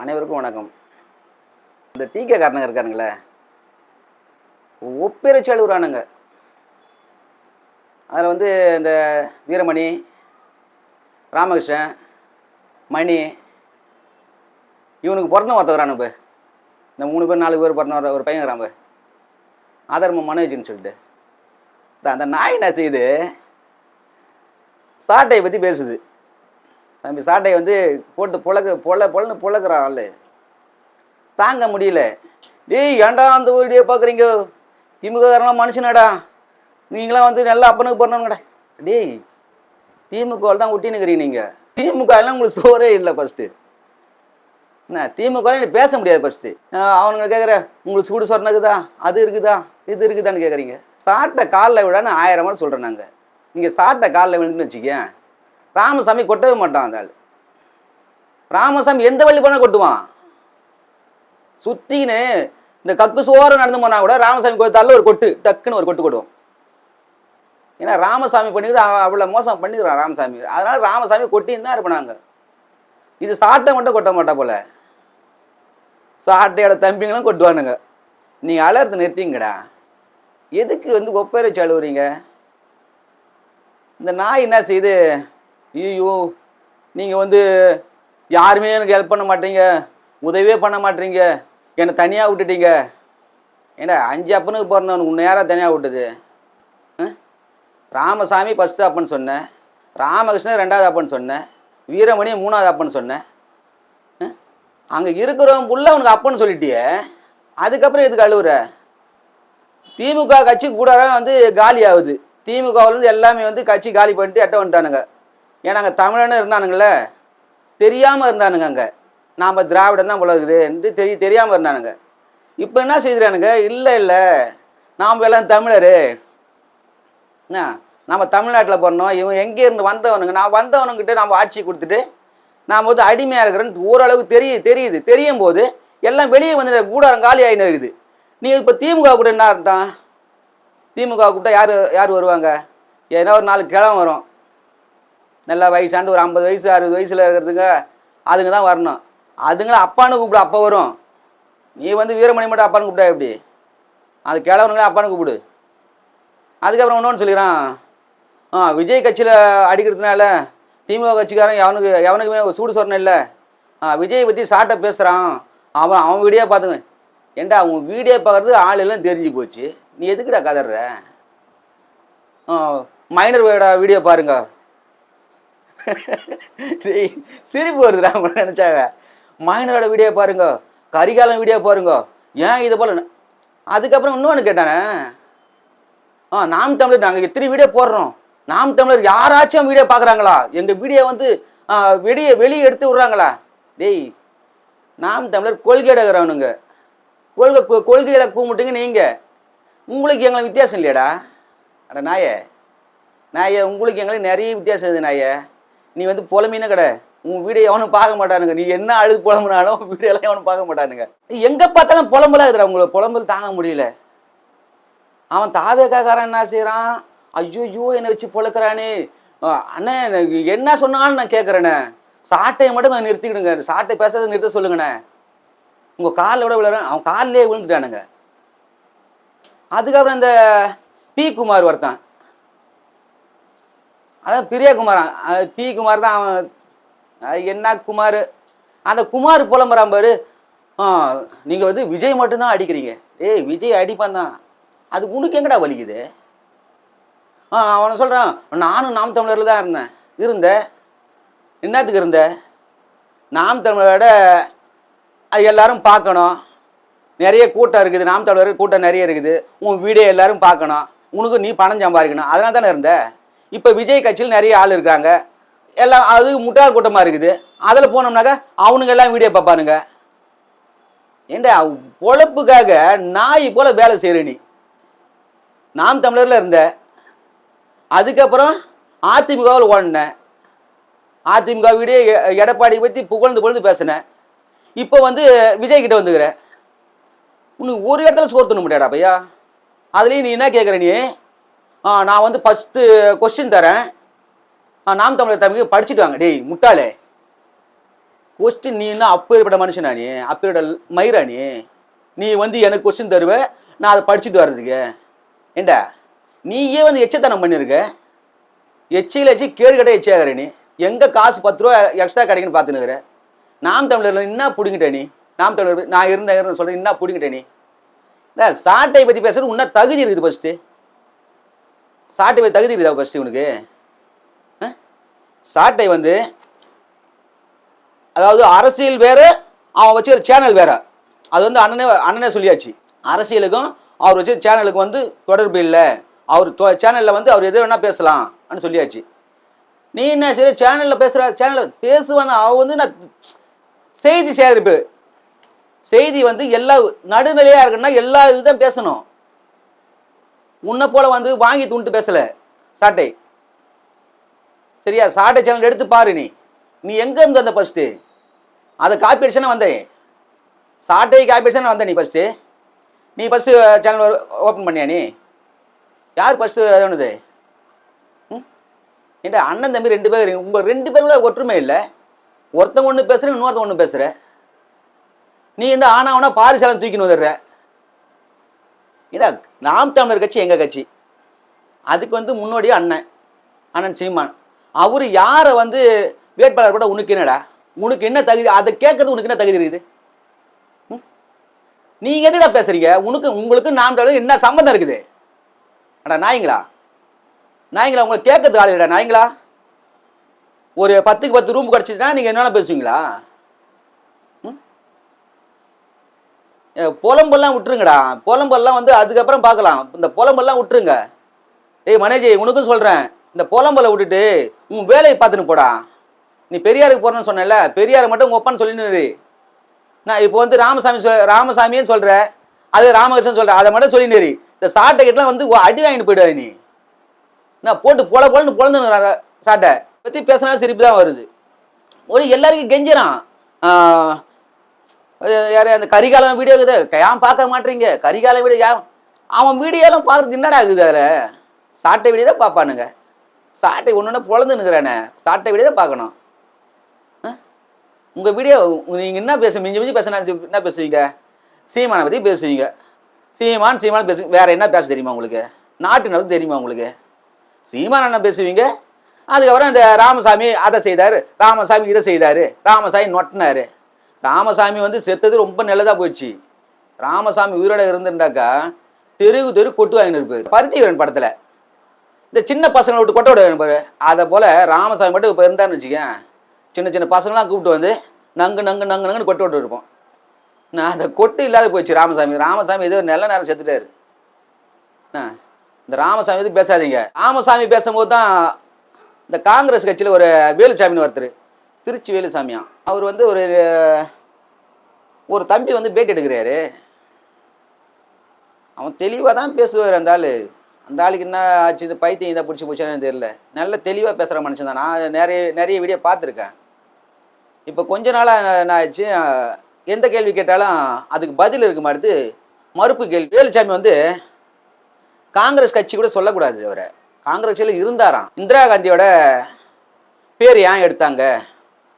அனைவருக்கும் வணக்கம். இந்த தீக்க காரணங்க இருக்கானுங்களே. ஒப்பேரச்சு அழுகுறானுங்க அதில் வந்து இந்த வீரமணி ராமகிருஷ்ணன் மணி இவனுக்கு பிறந்த ஒருத்தவரானு இப்போ இந்த மூணு பேர் நாலு பேர் பிறந்த ஒரு பையன் இருக்கிறான் ஆதர்ம மனோஜின்னு சொல்லிட்டு. அந்த நாய் என்ன செய்யுது? சாட்டையை பற்றி பேசுது. தம்பி சாட்டையை வந்து போட்டு புழக்க பொல பொலன்னு புழக்கிறான் ஆள். தாங்க முடியல. டேய் ஏன்டா அந்த வீடியோ பார்க்குறீங்க திமுககாரங்களாம் மனுஷனாடா. நீங்களாம் வந்து நல்லா அப்பனுக்கு பிறந்தவங்கடா டேய் திமுகவில் தான் ஒட்டினுக்கிறீங்க நீங்கள் திமுகலாம் உங்களுக்கு சோறே இல்லை ஃபஸ்ட்டு என்ன திமுக நீ பேச முடியாது ஃபஸ்ட்டு அவனுங்க கேட்குற உங்களுக்கு சூடு சொரணை இருக்குதா அது இருக்குதா? இது இருக்குதான்னு கேட்குறீங்க சாட்டை காலில் விடான்னு ஆயிரம் மாதிரி சொல்கிறேன் நாங்கள் நீங்கள் சாட்டை காலில் விழுந்துன்னு வச்சுக்கேன் ராமசாமி கொட்டவே மாட்டான் அந்த ஆள். ராமசாமி எந்த வழி போனால் கொட்டுவான். சுத்தின்னு இந்த கக்கு சோறு நடந்து போனால் கூட ராமசாமி கொடுத்தால ஒரு கொட்டு டக்குன்னு ஒரு கொட்டு கொட்டுவோம் ஏன்னா ராமசாமி பண்ணிக்கிட்டு அவ- அவ்வளோ மோசம் பண்ணிக்கிறான் ராமசாமி. அதனால ராமசாமி கொட்டின்னு தான் இருப்பாங்க இது சாட்டை மட்டும் கொட்ட மாட்டா போல. சாட்டையோட தம்பிங்களும் கொட்டுவானுங்க. நீங்கள் அலர்த்து நிறுத்திங்கடா. எதுக்கு வந்து ஒப்பேரை வச்சு அழுவுறீங்க? இந்த நாய் என்ன செய்யுது ஐயோ நீங்கள் வந்து யாருமே எனக்கு ஹெல்ப் பண்ண மாட்டீங்க. உதவியே பண்ண மாட்டீங்க. என்னை தனியாக விட்டுட்டீங்க. ஏண்டா அஞ்சு அப்பனுக்கு பிறந்தவனுக்கு உன்னை நேராக தனியாக விட்டது? ஆ? ராமசாமி ஃபஸ்ட்டு அப்பன்னு சொன்னேன். ராமகிருஷ்ணன் ரெண்டாவது அப்பன்னு சொன்னேன். வீரமணி மூணாவது அப்பன்னு சொன்னேன். அங்கே இருக்கிறவன் புள்ள அவனுக்கு அப்பன்னு சொல்லிட்டியே. அதுக்கப்புறம் எதுக்கு அழுவுற? திமுக கட்சி கூடாரம் வந்து காலி ஆகுது திமுகவிலேருந்து எல்லாமே வந்து கட்சி காலி பண்ணிட்டு எட்ட வந்துட்டானுங்க. ஏன்னா அங்கே தமிழன்னு இருந்தானுங்கள தெரியாமல் இருந்தானுங்க அங்கே. நாம் திராவிடம் தான் போல இருக்குதுன்ட்டு தெரிய தெரியாமல் இருந்தானுங்க. இப்போ என்ன செய்கிறானுங்க இல்லை இல்லை. நாம் எல்லாம் தமிழர். என்ன? நம்ம தமிழ்நாட்டில் பிறந்தோம். இவன் எங்கேருந்து வந்தவனுங்க? நான் வந்தவனுங்கிட்ட நம்ம ஆட்சி கொடுத்துட்டு நாம் வந்து அடிமையாக இருக்கிறேன்னு ஓரளவுக்கு தெரியுது தெரியுது. தெரியும் போது எல்லாம் வெளியே வந்து கூடாரம் காலி ஆகின்னு இருக்குது. நீ இப்போ திமுக கூட என்ன இருந்தான் திமுக கூப்பிட்டா யார் யார் வருவாங்க? ஏன்னா ஒரு நாலு கிழமை வரும். நல்லா வயசாண்டு ஒரு ஐம்பது வயசு அறுபது வயசில் இருக்கிறதுங்க அதுங்க தான் வரணும். அதுங்களை அப்பான்னு கூப்பிடு அப்போ வரும். நீ வந்து வீரமணி மட்டும் அப்பான்னு கூப்பிட்டா எப்படி? அது கிழவனுங்களே அப்பான்னு கூப்பிடு. அதுக்கப்புறம் இன்னொன்று சொல்லிக்கிறான். ஆ விஜய் கட்சியில் அடிக்கிறதுனால திமுக கட்சிக்காரன் எவனுக்கு எவனுக்குமே சூடு சொரணை இல்லை. ஆ விஜய் பற்றி சாட்டை பேசுகிறான் அவன் அவன் வீடியோ பார்த்துங்க ஏண்டா அவன் வீடியோ பார்க்குறது ஆள் எல்லாம் தெரிஞ்சு போச்சு. நீ எதுக்குடா கதற ஆ மைனர் வீடியோ பாருங்க. டேய், சிரிப்பு வருதுடா அவங்க நினச்சாங்க மைனரோட வீடியோ பாருங்க. கரிகாலம் வீடியோ பாருங்க. ஏன் இது போல்? அதுக்கப்புறம் இன்னொன்று கேட்டானே. ஆ நாம் தமிழர் நாங்கள் இத்தனை வீடியோ போடுறோம். நாம் தமிழர் யாராச்சும் வீடியோ பார்க்குறாங்களா எங்கள் வீடியோ வந்து வெளியே வெளியே எடுத்து விட்றாங்களா? டேய் நாம் தமிழர் கொள்கை எடுக்கிறவனுங்க. கொள்கை கொ- கொள்கைகளை கூப்பிட்டுங்க நீங்கள் உங்களுக்கு எங்களுக்கு வித்தியாசம் இல்லையாடா. அட நாயே. நாயே உங்களுக்கு எங்களுக்கு நிறைய வித்தியாசம் இருக்குது நாயே. நீ வந்து புலமீன கடை. உன் வீடியோ எவனும் பார்க்க மாட்டானுங்க. நீ என்ன அழுது புலம்புனாலும் வீடியோலாம் எவனும் பார்க்க மாட்டானுங்க. எங்கே பார்த்தாலும் புலம்பலாக இருக்குடா. உங்களை புலம்பல் தாங்க முடியல. அவன் தாவேக்காக்காரன் என்ன செய்கிறான் ஐயோ என்னை வச்சு பொழக்கிறானே அண்ணே எனக்கு என்ன சொன்னாலும் நான் கேட்குறேண்ணே சாட்டையை மட்டும் கொஞ்சம் நிறுத்திக்கிடுங்க. சாட்டை பேசுறதை நிறுத்த சொல்லுங்கண்ணே. உங்கள் காலில் விட விழுறேன் அவன் காலிலே விழுந்துட்டானுங்க. அதுக்கப்புறம் இந்த பி குமார் ஒருத்தான். அதான் பிரியகுமாரன் பி குமார் தான் அவன். என்ன குமார்? அந்த குமார் புலம்புறான் பாரு. ஆ நீங்கள் வந்து விஜய் மட்டும்தான் அடிக்கிறீங்க. ஏய் விஜய் அடிப்பான் தான். அது உனக்கு எங்கடா வலிக்குது? ஆ அவனை சொல்கிறான் நானும் நாம் தமிழரில் தான் இருந்தேன். இருந்தேன் என்னத்துக்கு இருந்த? நாம் தமிழரோட அது எல்லாரும் பார்க்கணும். நிறைய கூட்டம் இருக்குது. நாம் தமிழர் கூட்டம் நிறைய இருக்குது. உன் வீடியோ எல்லாரும் பார்க்கணும். உனக்கு நீ பணம் சம்பாதிக்கணும். அதனால தானே இருந்த? இப்போ விஜய் கட்சியில் நிறைய ஆள் இருக்காங்க எல்லாம் அது முட்டாள் கூட்டமாக இருக்குது. அதில் போனோம்னாக்கா அவனுங்க எல்லாம் வீடியோ பார்ப்பானுங்க. ஏண்டா பொழப்புக்காக நாய் போல் வேலை செய்கிற நீ. நாம் தமிழரில் இருந்த. அதுக்கப்புறம் அதிமுகவில் ஓடினேன் அதிமுக வீடியோ எ- எடப்பாடி பற்றி புகழ்ந்து புகழ்ந்து பேசினேன் இப்போ வந்து விஜய் கிட்ட வந்துக்கிறேன் உனக்கு ஒரு இடத்துல சோர்த்துணும் முடியாடா பையா? அதுலேயும் நீ என்ன கேட்குற நீ? நான் வந்து ஃபஸ்ட்டு கொஸ்டின் தரேன். ஆ நாம் தமிழர் தமிழ் படிச்சுட்டு வாங்க. டேய் முட்டாளே. கொஸ்டின் நீ என்ன அப்பேற்பட்ட மனுஷனா நீ? அப்பேற்பட்ட மயிரா நீ? நீ வந்து எனக்கு கொஸ்டின் தருவ நான் அதை படிச்சுட்டு வர்றதுக்கு. ஏண்டா? நீயே வந்து எச்சத்தனம் பண்ணியிருக்க எச்சையில் எச்சி கேடு கட்ட எச்சையாகிற நீ? எங்கே காசு பத்து ரூபா எக்ஸ்ட்ரா கிடைக்குன்னு பார்த்துனுக்குற நாம் தமிழரில் என்ன பிடிங்கிட்ட நீ? நாம் தமிழர் நான் இருந்தேன் சொல்கிறேன் என்ன பிடிங்கிட்ட நீ? இல்லை சாட்டை பற்றி பேசுகிறது உன்ன தகுதி இருக்குது ஃபஸ்ட்டு சாட்டை தகுதி இருக்குதா ஃபஸ்ட்டு உனக்கு ஆ? சாட்டை வந்து அதாவது அரசியல் வேறு அவன் வச்சுக்கிற சேனல் வேறு. அது வந்து அண்ணனே அண்ணனே சொல்லியாச்சு. அரசியலுக்கும் அவர் வச்சு சேனலுக்கு வந்து தொடர்பு இல்லை. அவர் சேனலில் வந்து அவர் எது வேணால் பேசலாம்னு சொல்லியாச்சு. நீ என்ன சரி சேனலில் பேசுகிற சேனலில் பேசுவாங்க அவன் வந்து நான் செய்தி சேகரிப்பு. செய்தி வந்து எல்லா நடுநிலையாக இருக்குன்னா எல்லா இதுதான் பேசணும். உன்னை போல வந்து வாங்கி துண்டு பேசலை. சாட்டை. சரியா? சாட்டை சேனல் எடுத்து பாரு நீ. நீ எங்கே இருந்து வந்த ஃபஸ்ட்டு அதை காப்பி அடிச்சுனா வந்தேன். சாட்டை காப்பி அடிச்சுனா வந்த நீ ஃபஸ்ட்டு நீ ஃபஸ்ட்டு சேனல் ஓப்பன் பண்ணியா நீ? யார் ஃபஸ்ட்டு வேணுது ம்? ஏன்டா அண்ணன் தம்பி ரெண்டு பேர் உங்கள் ரெண்டு பேருக்குள்ள ஒற்றுமை இல்லை. ஒருத்தவங்க ஒன்று பேசுகிறேன் இன்னொருத்தங்க ஒன்று பேசுகிற நீ இந்த ஆனாவனா பாரிசாலம் தூக்கின்னு வந்துடுற. ஏடா நாம் தமிழர் கட்சி எங்கள் கட்சி? அதுக்கு வந்து முன்னோடி அண்ணன் அண்ணன் சீமான். அவர் யாரை வந்து வேட்பாளர் கூட உனக்கு என்னடா? உனக்கு என்ன தகுதி? அதை கேட்கறது உனக்கு என்ன தகுதி இருக்குது? ம்? எதுடா பேசுறீங்க? உனக்கு உங்களுக்கு நாம் தமிழர் என்ன சம்மந்தம் இருக்குது? அடா நாய்ங்களா? நாய்ங்களா உங்களை கேட்கறது ஆள் இல்லடா நாய்ங்களா? ஒரு பத்துக்கு பத்து ரூம் கிடச்சிதுன்னா நீங்கள் என்னென்ன பேசுவீங்களா ம்? ஏ, புலம்பெல்லாம் விட்டுருங்கடா. புலம்பெல்லாம் வந்து அதுக்கப்புறம் பார்க்கலாம். இந்த புலம்பெல்லாம் விட்டுருங்க. ஏய் மனேஜி உனக்கும் சொல்கிறேன் இந்த புலம்பலை விட்டுட்டு உன் வேலையை பார்த்துன்னு போடா. நீ பெரியாருக்கு போகிறேன்னு சொன்னேன்ல பெரியாரை மட்டும் உங்கள் ஒப்பான்னு சொல்லின்னு நான் இப்போ வந்து ராமசாமி சொல் ராமசாமின்னு சொல்கிறேன் அது ராமகிருஷ்ணன் சொல்கிறேன் அதை மட்டும் சொல்லினேரி. இந்த சாட்டை கிட்டலாம் வந்து அடி வாங்கிட்டு போயிடுவா நீ. நான் போட்டு பொல பொலன்னு பொழந்துன்னு சாட்டை. பற்றி பேசினா சிரிப்பு தான் வருது. ஒரு எல்லாருக்கும் கெஞ்சிறான். யாரு அந்த கரிகாலம் வீடியோ இருக்குது. ஏன் பார்க்க மாட்டீங்க. கரிகாலம் வீடியோ ஏன் அவன் வீடியோலாம் பார்க்குறது என்னடா ஆகுது அதில்? சாட்டை வீடியோ தான் பார்ப்பானுங்க. சாட்டை ஒன்று ஒன்று பொழந்துனுக்குறானே சாட்டை வீடியோ தான் பார்க்கணும். உங்கள் வீடியோ நீங்கள் என்ன பேச மிஞ்சி மிஞ்சி பேசினா என்ன பேசுவீங்க? சீமானை பற்றி பேசுவீங்க. சீமான் சீமான் பேசு வேறு என்ன பேச தெரியுமா உங்களுக்கு? நாட்டு நடந்து தெரியுமா உங்களுக்கு? சீமான் என்ன பேசுவீங்க? அதுக்கப்புறம் இந்த ராமசாமி அதை செய்தார். ராமசாமி இதை செய்தார். ராமசாமி நொட்டினார். ராமசாமி வந்து செத்தது ரொம்ப நல்லதாக போச்சு. ராமசாமி உயிரோட இருந்துட்டாக்கா தெருவு தெரு கொட்டு வாங்கினு இருப்பார். பருத்திவரன் படத்தில். இந்த சின்ன பசங்களை விட்டு கொட்டை விட வேணும் பாரு. அதை போல் ராமசாமி மட்டும் இப்போ இருந்தார்னு வச்சுக்கேன் சின்ன சின்ன பசங்களாம் கூப்பிட்டு வந்து நங்கு நங்கு நங்கு நங்குன்னு கொட்டு விட்டு இருப்போம். நான் அந்த கொட்டு இல்லாத போச்சு ராமசாமி. ராமசாமி ஏதோ நல்ல நேரம் செத்துட்டாரு. இந்த ராமசாமி எதுவும் பேசாதீங்க. ராமசாமி பேசும்போது தான் இந்த காங்கிரஸ் கட்சியில் ஒரு வேலுசாமின்னு ஒருத்தர். திருச்சி வேலுசாமியா. அவர் வந்து ஒரு ஒரு தம்பி வந்து பேட்டி எடுக்கிறாரு. அவன் தெளிவாக தான் பேசுவார் அந்த ஆள். அந்த ஆளுக்கு என்ன ஆச்சு? இந்த பைத்தியம் இதை பிடிச்சி பிடிச்சான்னு தெரியல. நல்ல தெளிவாக பேசுகிற மனுஷன் தான். நான் நிறைய நிறைய வீடியோ பார்த்துருக்கேன். இப்போ கொஞ்ச நாளாக என்ன ஆச்சு எந்த கேள்வி கேட்டாலும் அதுக்கு பதில் இருக்க மாட்டுது. மறுப்பு கேள்வி. வேலுசாமி வந்து காங்கிரஸ் கட்சி கூட சொல்லக்கூடாது அவரை. காங்கிரஸ் கட்சியில் இருந்தாராம். இந்திரா காந்தியோட பேர் ஏன் எடுத்தாங்க?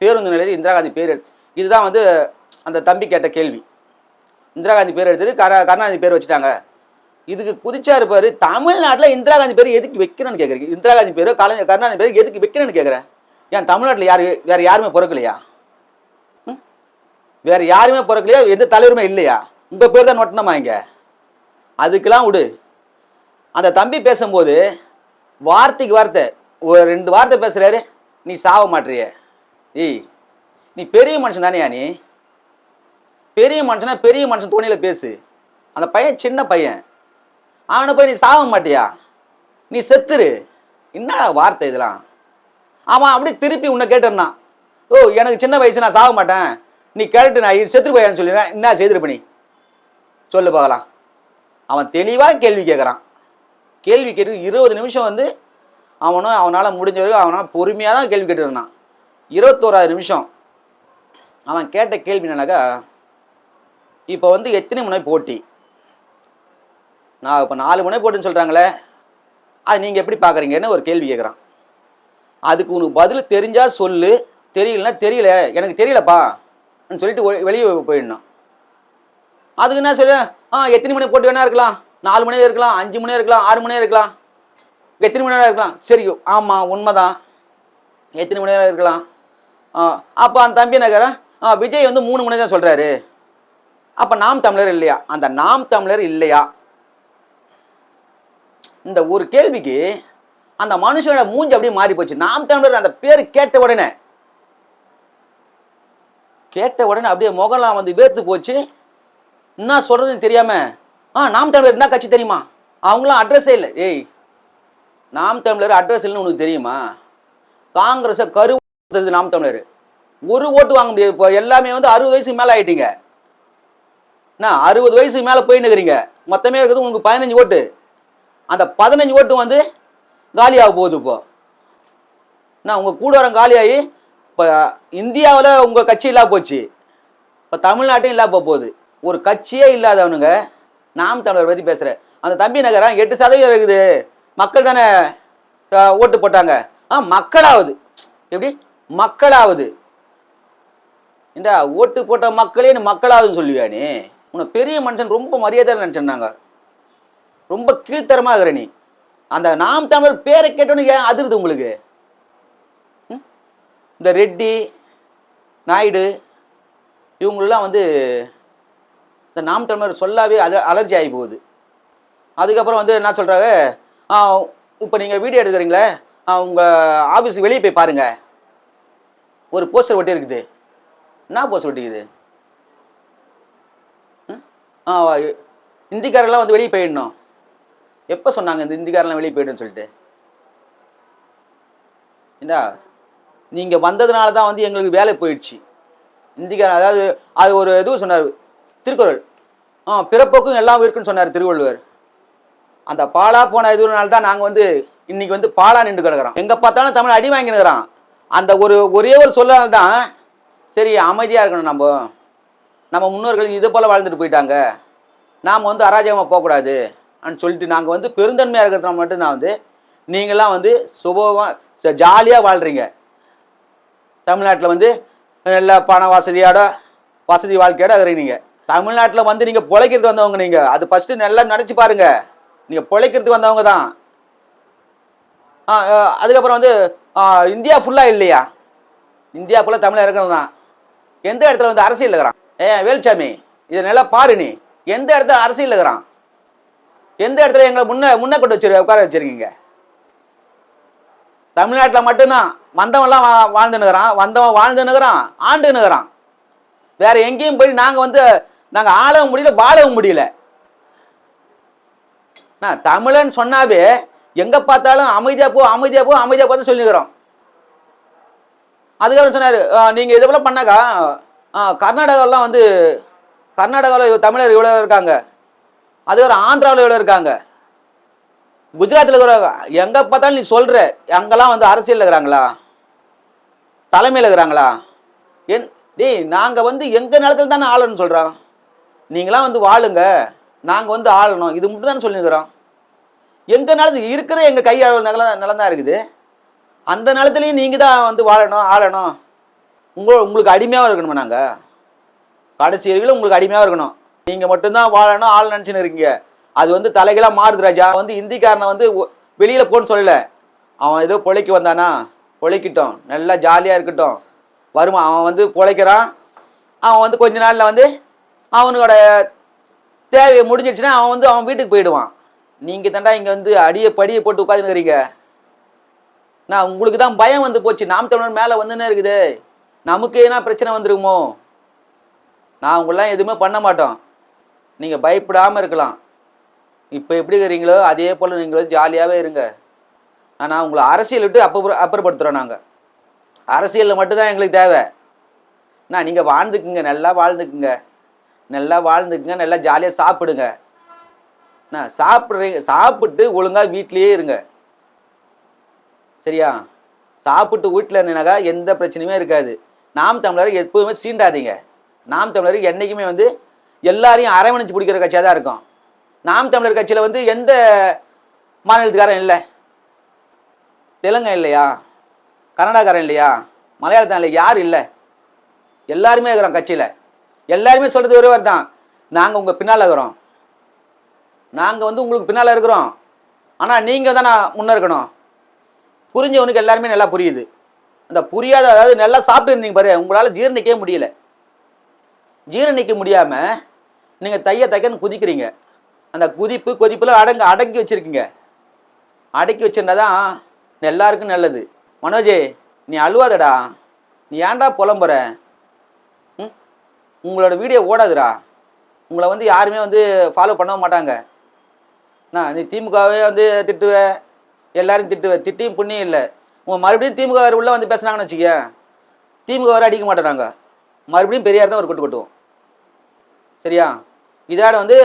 பேருந்து நிலையத்தில் இந்திரா காந்தி பேர் எடுத்து இதுதான் வந்து அந்த தம்பி கேட்ட கேள்வி. இந்திரா காந்தி பேர் எடுத்தது கர கருணாநிதி பேர் வச்சுட்டாங்க. இதுக்கு குதிச்சாரு இருப்பார் தமிழ்நாட்டில் இந்திரா காந்தி பேர் எதுக்கு வைக்கணும்னு கேட்குறீங்க இந்திரா காந்தி பேரோ கலைஞர் கருணாநிதி பேர் எதுக்கு வைக்கணும்னு கேட்குறேன் ஏன் தமிழ்நாட்டில் யாரு வேறு யாருமே பிறக்கலையா? ம்? யாருமே பிறக்கலையா? எந்த தலைவருமே இல்லையா? உங்கள் பேர் தான் நோட்டணுமா இங்கே? அதுக்கெல்லாம் விடு. அந்த தம்பி பேசும்போது வார்த்தைக்கு வார்த்தை ஒரு ரெண்டு வார்த்தை பேசுகிறாரு நீ சாவ மாட்றிய ஏய் நீ பெரிய மனுஷன் தானேயா நீ? பெரிய மனுஷனா பெரிய மனுஷன் தோணியில் பேசு. அந்த பையன் சின்ன பையன். அவனை போய் நீ சாவ மாட்டியா? நீ செத்துரு. என்னடா வார்த்தை இதெல்லாம்? அவன் அப்படியே திருப்பி உன்னை கேட்டிருந்தான் ஓ எனக்கு சின்ன வயசு நான் சாக மாட்டேன். நீ கேட்டு நான் செத்துரு போயான்னு சொல்லிடுறேன். என்ன செய்திருப்ப நீ சொல்லு பார்க்கலாம். அவன் தெளிவாக கேள்வி கேட்குறான் கேள்வி கேட்டு இருபது நிமிஷம் வந்து அவனும் அவனால் முடிஞ்ச வரைக்கும் அவனால் பொறுமையாக தான் கேள்வி கேட்டுருந்தான் இருபத்தோராது நிமிஷம். அவன் கேட்ட கேள்வி என்னன்னாக்கா இப்போ வந்து எத்தனை முனை போட்டி? நான் இப்போ நாலு முனை போட்டுன்னு சொல்கிறாங்களே அது நீங்கள் எப்படி பார்க்குறீங்கன்னு ஒரு கேள்வி கேட்குறான் அதுக்கு உனக்கு பதில் தெரிஞ்சால் சொல்லு தெரியலன்னா தெரியல எனக்கு தெரியலப்பா சொல்லிட்டு வெளியே போயிடணும். அதுக்கு என்ன சொல்லு? ஆ எத்தனை மணி போட்டு வேணா இருக்கலாம். நாலு மணி இருக்கலாம் அஞ்சு மணி இருக்கலாம் ஆறு மணி இருக்கலாம். எத்தனை மணி நேரம் இருக்கலாம்? சரி ஆமாம் உண்மைதான். எத்தனை மணி நேரம் இருக்கலாம்? அப்போ அந்த தம்பி நகரம் ஆ விஜய் வந்து மூணு மணி தான் சொல்கிறாரு அப்போ நாம் தமிழர் இல்லையா? அந்த நாம் தமிழர் இல்லையா? இந்த ஒரு கேள்விக்கு அந்த மனுஷனோட மூஞ்சி அப்படியே மாறி போச்சு. நாம் தமிழர் அந்த பேர் கேட்ட உடனே கேட்ட உடனே அப்படியே முகலாம் வந்து வேர்த்து போச்சு. என்ன சொல்கிறதுன்னு தெரியாமல் ஆ நாம் தமிழர் என்ன கட்சி தெரியுமா? அவங்களாம் அட்ரஸே இல்லை. ஏய் நாம் தமிழர் அட்ரஸ் இல்லைன்னு உனக்கு தெரியுமா? காங்கிரஸை கரு நாம் தமிழர். ஒரு ஓட்டு வாங்க முடியாது. இப்போ எல்லாமே வந்து அறுபது வயசுக்கு மேலே ஆயிட்டீங்க. என்ன? அறுபது வயசுக்கு மேலே போயின்னுக்கிறீங்க மொத்தமே இருக்குது உங்களுக்கு பதினஞ்சு ஓட்டு. அந்த பதினஞ்சு ஓட்டு வந்து காலியாக போகுது இப்போ. என்ன? உங்கள் கூடாரம் காலியாகி இப்போ இந்தியாவில் உங்கள் கட்சி இல்லாம போச்சு. இப்போ தமிழ்நாட்டையும் இல்லாம போக போகுது. ஒரு கட்சியே இல்லாதவனுங்க நாம் தமிழர் பற்றி பேசுகிற அந்த தம்பி நகரம் எட்டு சதவீதம் இருக்குது. மக்கள் தானே ஓட்டு போட்டாங்க. ஆ மக்களாவது. எப்படி? மக்களாவது. ஏண்டா ஓட்டு போட்ட மக்களே நீ மக்களாவதுன்னு சொல்லுவியா நீ? உன்னை பெரிய மனுஷன் ரொம்ப மரியாதை நினச்சிருந்தாங்க. ரொம்ப கீழ்த்தரமாக இருக்கிற நீ. அந்த நாம் தமிழர் பேரை கேட்டோன்னு ஏன் அதிருது உங்களுக்கு? ம்? இந்த ரெட்டி நாயுடு இவங்களெல்லாம் வந்து இந்த நாம் தமிழர் சொல்லாவே அது அலர்ஜி ஆகி போகுது. அதுக்கப்புறம் வந்து என்ன சொல்கிறாங்க இப்போ நீங்கள் வீடியோ எடுக்கிறீங்களே உங்கள் ஆஃபீஸுக்கு வெளியே போய் பாருங்கள் ஒரு போஸ்டர் ஒட்டி இருக்குது. என்ன போஸ்டர் ஒட்டிக்குது? ஆ இந்திக்காரெல்லாம் வந்து வெளியே போயிடணும். எப்போ சொன்னாங்க இந்த இந்திக்காரெல்லாம் வெளியே போயிடுன்னு சொல்லிட்டு? ஏண்டா நீங்கள் வந்ததுனால தான் வந்து எங்களுக்கு வேலை போயிடுச்சு. இந்திக்கார அதாவது அது ஒரு இது சொன்னார் திருக்குறள். ஆ பிறப்போக்கும் எல்லாம் இருக்குன்னு சொன்னார் திருவள்ளுவர். அந்த பாலா போன இதுனால தான் நாங்கள் வந்து இன்னைக்கு வந்து பாலா நின்று கிடக்கிறோம். எங்கே பார்த்தாலும் தமிழ் அடி வாங்கினுக்கிறான். அந்த ஒரு ஒரே ஒரு சொல்லால் தான். சரி அமைதியாக இருக்கணும் நம்ம. நம்ம முன்னோர்கள் இது போல் வாழ்ந்துட்டு போயிட்டாங்க. நாம் வந்து அராஜகமாக போகக்கூடாது அப்படின்னு சொல்லிட்டு நாங்கள் வந்து பெருந்தன்மையாக இருக்கிறதுனால மட்டும்தான் வந்து நீங்களாம் வந்து சுபமாக ஜாலியாக வாழ்கிறீங்க தமிழ்நாட்டில் வந்து நல்ல பண வசதியோட வசதி வாழ்க்கையோட இருக்கிறீங்க. தமிழ்நாட்டில் வந்து நீங்கள் பிழைக்கிறது வந்தவங்க நீங்கள் அது ஃபஸ்ட்டு நல்லா நினச்சி பாருங்கள் நீங்கள் பிழைக்கிறதுக்கு வந்தவங்க தான். ஆ, அதுக்கப்புறம் வந்து இந்தியா ஃபுல்லாக இல்லையா? இந்தியா ஃபுல்லாக தமிழாக இருக்கிறது தான். எந்த இடத்துல வந்து அரசியல் இருக்கிறான்? ஏ வேலுச்சாமி இதை நல்லா பாரு நீ. எந்த இடத்துல அரசியல் இருக்கிறான்? எந்த இடத்துல எங்களை முன்ன முன்னே கொண்டு வச்சிரு உட்கார வச்சிருக்கீங்க? தமிழ்நாட்டில் மட்டும்தான். வந்தவன்லாம் வா வாழ்ந்துனுக்குறான் வந்தவன் வாழ்ந்துனுக்குறான் ஆண்டுனுக்குறான் வேறு எங்கேயும் போய் நாங்கள் வந்து நாங்கள் ஆளவும் முடியல வாழவும் முடியல. நான் தமிழன் சொன்னாவே எங்கே பார்த்தாலும் அமைதியாக போ அமைதியாக போ அமைதியாக பார்த்து சொல்லிக்கிறோம். அதுக்கப்புறம் சொன்னார் நீங்கள் இது போல் பண்ணாக்கா கர்நாடகாவெலாம் வந்து கர்நாடகாவில் தமிழர் இவ்வளோ இருக்காங்க. அதுக்கப்புறம் ஆந்திராவில் இவ்வளோ இருக்காங்க. குஜராத்தில் இருக்கிறவங்க எங்கே பார்த்தாலும் நீ சொல்கிற அங்கெல்லாம் வந்து அரசியலில் இருக்கிறாங்களா? தலைமையில் இருக்கிறாங்களா? என் டேய் நாங்கள் வந்து எங்கள் நிலத்தில் தானே ஆளணும்னு சொல்கிறோம் நீங்களாம் வந்து வாழுங்க. நாங்கள் வந்து ஆளணும். இது மட்டும் தானே சொல்லியிருக்கிறோம் எங்கள் நிலத்து இருக்கிற எங்கள் கையாள நில நிலம் தான் இருக்குது. அந்த நிலத்துலையும் நீங்கள் தான் வந்து வாழணும் ஆளணும். உங்கள் உங்களுக்கு அடிமையாக இருக்கணுமா நாங்கள் கடைசி அறிவில் உங்களுக்கு அடிமையாக இருக்கணும். நீங்கள் மட்டும்தான் வாழணும் ஆள் நினச்சின்னு இருக்கீங்க. அது வந்து தலைகளாக மாறுது ராஜா. வந்து இந்திக்காரனை வந்து வெளியில் போன்னு சொல்லலை. அவன் ஏதோ பொழைக்க வந்தானா? பொழைக்கட்டும். நல்லா ஜாலியாக இருக்கட்டும். வருமா? அவன் வந்து பொழைக்கிறான். அவன் வந்து கொஞ்ச நாளில் வந்து அவனோட தேவையை முடிஞ்சிடுச்சுன்னா அவன் வந்து அவன் வீட்டுக்கு போயிடுவான். நீங்கள் தாண்டா இங்கே வந்து அடியை படியை போட்டு உட்காந்துருக்கிறீங்க நான் உங்களுக்கு தான் பயம் வந்து போச்சு. நாம் தமிழர் மேலே வந்துன்னே இருக்குது. நமக்கு என்ன பிரச்சனை வந்துருக்குமோ? நான் உங்களெலாம் எதுவுமே பண்ண மாட்டோம். நீங்கள் பயப்படாமல் இருக்கலாம். இப்போ எப்படி இருக்கிறீங்களோ அதே போல் நீங்களும் ஜாலியாகவே இருங்க. ஆனால் உங்களை அரசியல் விட்டு அப்ப அப்புறப்படுத்துகிறோம் நாங்கள் அரசியலில் மட்டும்தான் எங்களுக்கு தேவை. நான் நீங்கள் வாழ்ந்துக்குங்க. நல்லா வாழ்ந்துக்குங்க. நல்லா வாழ்ந்துக்குங்க. நல்லா ஜாலியாக சாப்பிடுங்க. என்ன சாப்பிட்றீங்க சாப்பிட்டு ஒழுங்காக வீட்லேயே இருங்க. சரியா? சாப்பிட்டு வீட்டில் இருந்தீங்கனாக்கா எந்த பிரச்சனையுமே இருக்காது. நாம் தமிழரை எப்போதுமே சீண்டாதீங்க. நாம் தமிழர் என்றைக்குமே வந்து எல்லாரையும் அரவணைச்சு பிடிக்கிற கட்சியாக தான் இருக்கும். நாம் தமிழர் கட்சியில் வந்து எந்த மாநிலத்துக்காரன் இல்லை. தெலுங்கன் இல்லையா? கன்னடாக்காரன் இல்லையா? மலையாளத்தான் இல்லை. யார் இல்லை? எல்லாருமே இருக்கிறோம் கட்சியில். எல்லாருமே சொல்கிறது ஒரே ஒரு தான் நாங்கள் உங்கள் பின்னால் இருக்கிறோம். நாங்கள் வந்து உங்களுக்கு பின்னால் இருக்கிறோம். ஆனால் நீங்கள் தான் நான் முன்ன இருக்கணும். புரிஞ்சவனுக்கு எல்லாருமே நல்லா புரியுது. அந்த புரியாத அதாவது நல்லா சாப்பிட்டு இருந்தீங்க பாரு உங்களால் ஜீரணிக்கவே முடியல. ஜீரணிக்க முடியாமல் நீங்கள் தைய தைக்கன்னு குதிக்கிறீங்க. அந்த குதிப்பு கொதிப்புலாம் அடங்க அடக்கி வச்சுருக்கீங்க. அடக்கி வச்சிருந்தா தான் எல்லாருக்கும் நல்லது. மனோஜே நீ அழுவாதடா. நீ ஏன்டா புலம்புற? ம்? உங்களோட வீடியோ ஓடாதுடா. உங்களை வந்து யாருமே வந்து ஃபாலோ பண்ணவும் மாட்டாங்க. நான் நீ திமுகவே வந்து திட்டுவ. எல்லாரும் திட்டுவேன் திட்டியும் புண்ணியம் இல்லை. உன் மறுபடியும் திமுக உள்ளே வந்து பேசுனாங்கன்னு வச்சுக்க திமுக வர அடிக்க மாட்டேறாங்க. மறுபடியும் பெரியார் தான் ஒரு கொட்டு கொட்டுவோம். சரியா? இதோட வந்து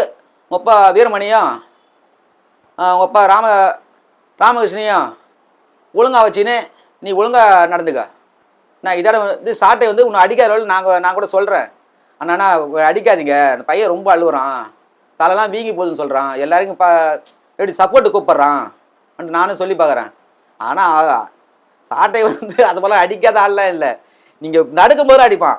ஒப்பா வீரமணியும் ஒப்பா ராம ராமகிருஷ்ணையும் ஒழுங்கா வச்சுன்னு நீ ஒழுங்காக நடந்துக்க. நான் இதோட வந்து சாட்டை வந்து உன்னை அடிக்காத நாங்கள் நான் கூட சொல்கிறேன் அண்ணா அடிக்காதீங்க. அந்த பையன் ரொம்ப அழுகுறான் தலைலாம் வீங்கி போகுதுன்னு சொல்கிறான் எல்லாருக்கும் இப்போ எப்படி சப்போர்ட்டு கூப்பிட்றான். நானும் சொல்லி பார்க்குறேன். ஆனால் சாட்டை வந்து அது போல் அடிக்காத ஆள்லாம் இல்லை. நீங்கள் நடக்கும் போது அடிப்பான்.